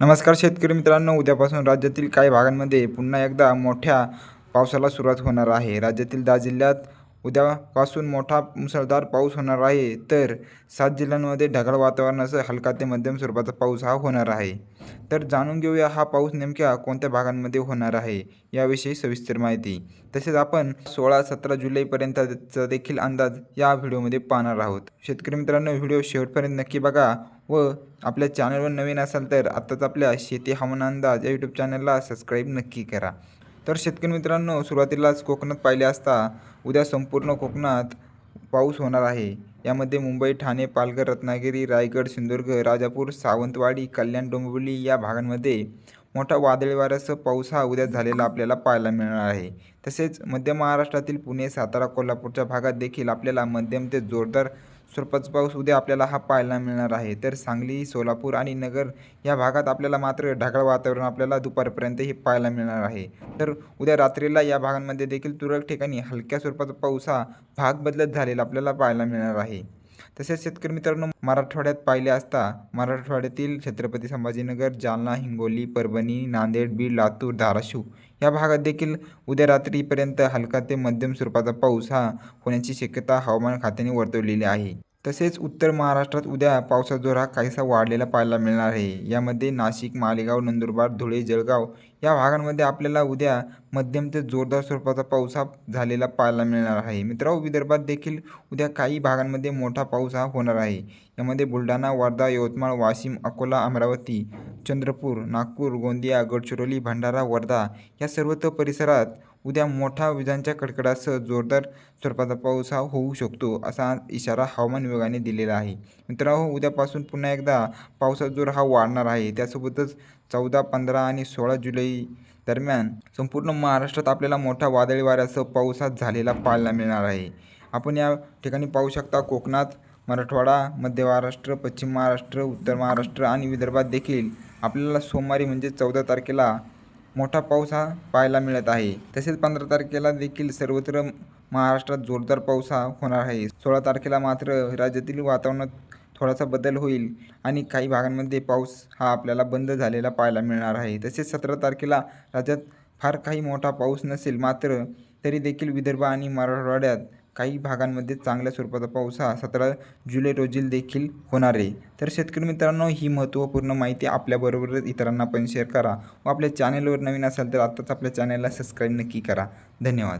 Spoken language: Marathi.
नमस्कार शेतकरी मित्रांनो उद्यापासून राज्यातील काही भागांमध्ये पुन्हा एकदा मोठ्या पावसाला सुरुवात होणार आहे. राज्यातील दहा जिल्ह्यात उद्यापासून मोठा मुसळधार पाऊस होणार आहे. तर सात जिल्ह्यांमध्ये ढगाळ वातावरणासह हलका ते मध्यम स्वरूपाचा पाऊस हा होणार आहे. तर जाणून घेऊया हा पाऊस नेमक्या कोणत्या भागांमध्ये होणार आहे याविषयी सविस्तर माहिती. तसेच आपण सोळा सतरा जुलैपर्यंतचा देखील अंदाज या व्हिडिओमध्ये पाहणार आहोत. शेतकरी मित्रांनो व्हिडिओ शेवटपर्यंत नक्की बघा व आपल्या चॅनलवर नवीन असाल तर आत्ताच आपल्या शेती हवामान अंदाज या यूट्यूब चॅनलला सबस्क्राईब नक्की करा. तर शेतकरी मित्रांनो सुरुवातीलाच कोकणात पाहिले असता उद्या संपूर्ण कोकणात पाऊस होणार आहे. यामध्ये मुंबई ठाणे पालघर रत्नागिरी रायगड सिंधुदुर्ग राजापूर सावंतवाडी कल्याण डोंबिवली या भागांमध्ये मोठा वादळी वाऱ्यासह पाऊस हा उद्या झालेला आपल्याला पाहायला मिळणार आहे. तसेच मध्य महाराष्ट्रातील पुणे सातारा कोल्हापूरच्या भागात देखील आपल्याला मध्यम ते जोरदार स्वरूपाचा पाऊस उद्या आपल्याला हा पाहायला मिळणार आहे. तर सांगली सोलापूर आणि नगर या भागात आपल्याला मात्र ढगाळ वातावरण आपल्याला दुपारपर्यंत हे पाहायला मिळणार आहे. तर उद्या रात्रीला या भागांमध्ये देखील तुरळक ठिकाणी हलक्या स्वरूपाचा पाऊस हा भाग बदलत झालेला आपल्याला पाहायला मिळणार आहे. तसेच शेतकरी मित्रांनो मराठवाड्यात पाहिले असता मराठवाड्यातील छत्रपती संभाजीनगर जालना हिंगोली परभणी नांदेड बीड लातूर धाराशिव या भागात देखील उद्या रात्रीपर्यंत हलका ते मध्यम स्वरूपाचा पाऊस हा होण्याची शक्यता हवामान खात्याने वर्तवलेली आहे. तसेच उत्तर महाराष्ट्रात उद्या पावसाचा जोर हा काहीसा वाढलेला पाहायला मिळणार आहे. यामध्ये नाशिक मालेगाव नंदुरबार धुळे जळगाव या भागांमध्ये आपल्याला उद्या मध्यम ते जोरदार स्वरूपाचा पाऊस हा झालेला पाहायला मिळणार आहे. मित्रांनो विदर्भात देखील उद्या काही भागांमध्ये मोठा पाऊस हा होणार आहे. यामध्ये बुलढाणा वर्धा यवतमाळ वाशिम अकोला अमरावती चंद्रपूर नागपूर गोंदिया गडचिरोली भंडारा वर्धा या सर्वत्र परिसरात उद्या मोठा विजांच्या कडकडासह जोरदार स्वरूपाचा पाऊस हा होऊ शकतो असा इशारा हवामान विभागाने दिलेला आहे. मित्रांनो उद्यापासून पुन्हा एकदा पावसाचा जोर हा वाढणार आहे. त्यासोबतच चौदा पंधरा आणि सोळा जुलै दरम्यान संपूर्ण महाराष्ट्रात आपल्याला मोठा वादळी वाऱ्यासह पाऊस हा झालेला पाहायला मिळणार आहे. आपण या ठिकाणी पाहू शकता कोकणात मराठवाडा मध्य महाराष्ट्र पश्चिम महाराष्ट्र उत्तर महाराष्ट्र आणि विदर्भात देखील आपल्याला सोमवारी म्हणजे चौदा तारखेला मोठा पाऊस हा पाहायला मिळत आहे. तसेच पंधरा तारखेला देखील सर्वत्र महाराष्ट्रात जोरदार पाऊस हा होणार आहे. सोळा तारखेला मात्र राज्यातील वातावरणात थोडासा बदल होईल आणि काही भागांमध्ये पाऊस हा आपल्याला बंद झालेला पाहायला मिळणार आहे. तसेच सतरा तारखेला राज्यात फार काही मोठा पाऊस नसेल मात्र तरी देखील विदर्भ आणि मराठवाड्यात काही भागांमध्ये चांगल्या स्वरूपाचा पाऊस हा सतरा जुलै रोजी देखील होणार आहे. तर शेतकरी मित्रांनो ही महत्त्वपूर्ण माहिती आपल्याबरोबरच इतरांना पण शेअर करा व आपल्या चॅनलवर नवीन असाल तर आत्ताच आपल्या चॅनलला सबस्क्राईब नक्की करा. धन्यवाद.